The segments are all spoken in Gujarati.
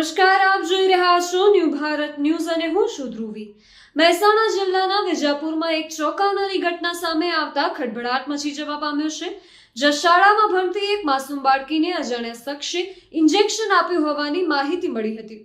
નમસ્કાર, આપ જોઈ રહ્યા છો ન્યૂ ભારત ન્યૂઝ અને હું છું ધ્રુવી. મહેસાણા જિલ્લાના વિજાપુરમાં એક ચોંકાવનારી ઘટના સામે આવતા ખડભડાટ મચી જવા પામ્યો છે. જશાળામાં ભણતી એક માસૂમ બાળકીને અજાણ્યા શખ્સે ઇન્જેક્શન આપ્યું હોવાની માહિતી મળી હતી.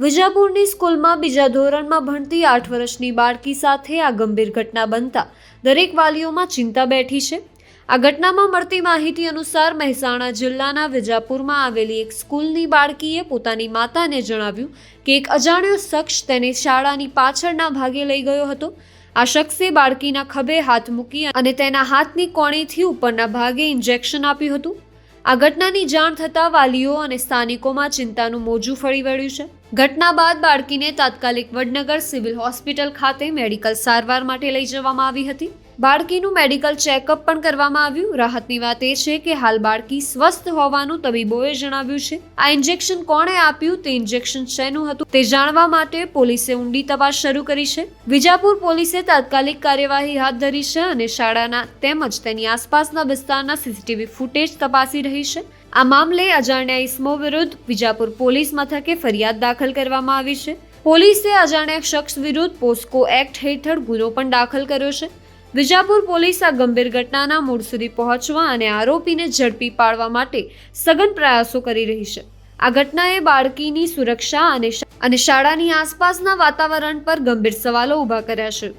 વિજાપુરની સ્કૂલમાં બીજા ધોરણમાં ભણતી આઠ વર્ષની બાળકી સાથે આ ગંભીર ઘટના બનતા દરેક વાલીઓમાં ચિંતા બેઠી છે. આ ઘટનામાં મળતી માહિતી અનુસાર મહેસાણા જિલ્લાના વિજાપુરમાં આવેલી એક સ્કૂલની બાળકીએ પોતાની માતાને જણાવ્યું કે એક અજાણ્યો શખ્સ તેને શાળાની પાછળના ભાગે લઈ ગયો હતો. આ શખ્સે બાળકીના ખભે હાથ મૂકી અને તેના હાથની કોણીથી ઉપરના ભાગે ઇન્જેક્શન આપ્યું હતું. આ ઘટનાની જાણ થતાં વાલીઓ અને સ્થાનિકોમાં ચિંતાનું મોજું ફરી વળ્યું છે. ઘટના બાદ બાળકીને તાત્કાલિક વડનગર સિવિલ હોસ્પિટલ ખાતે મેડિકલ સારવાર માટે લઈ જવામાં આવી હતી. બાળકીનું મેડિકલ ચેકઅપ પણ કરવામાં આવ્યું. રાહતની વાત એ છે કે હાલ બાળકી સ્વસ્થ હોવાનું તબીબોએ જણાવ્યું છે. આ ઇન્જેક્શન કોણે આપ્યું તે ઇન્જેક્શન શેનું હતું તે જાણવા માટે પોલીસે ઊંડી તપાસ શરૂ કરી છે. વિજાપુર પોલીસે તાત્કાલિક કાર્યવાહી હાથ ધરી છે અને શાળાના તેમજ તેની આસપાસના વિસ્તારના સીસીટીવી ફૂટેજ તપાસી રહી છે. આ મામલે અજાણ્યા ઇસમો વિરુદ્ધ વિજાપુર પોલીસ મથકે ફરિયાદ દાખલ કરવામાં આવી છે. પોલીસે અજાણ્યા શખ્સ વિરુદ્ધ પોસ્કો એક્ટ હેઠળ ગુનો પણ દાખલ કર્યો છે. વિજાપુર પોલીસ આ ગંભીર ઘટનાના મૂળ સુધી પહોંચવા અને આરોપીને ઝડપી પાડવા માટે સઘન પ્રયાસો કરી રહી છે. આ ઘટનાએ બાળકીની સુરક્ષા અને અને શાળાની આસપાસના વાતાવરણ પર ગંભીર સવાલો ઊભા કર્યા છે.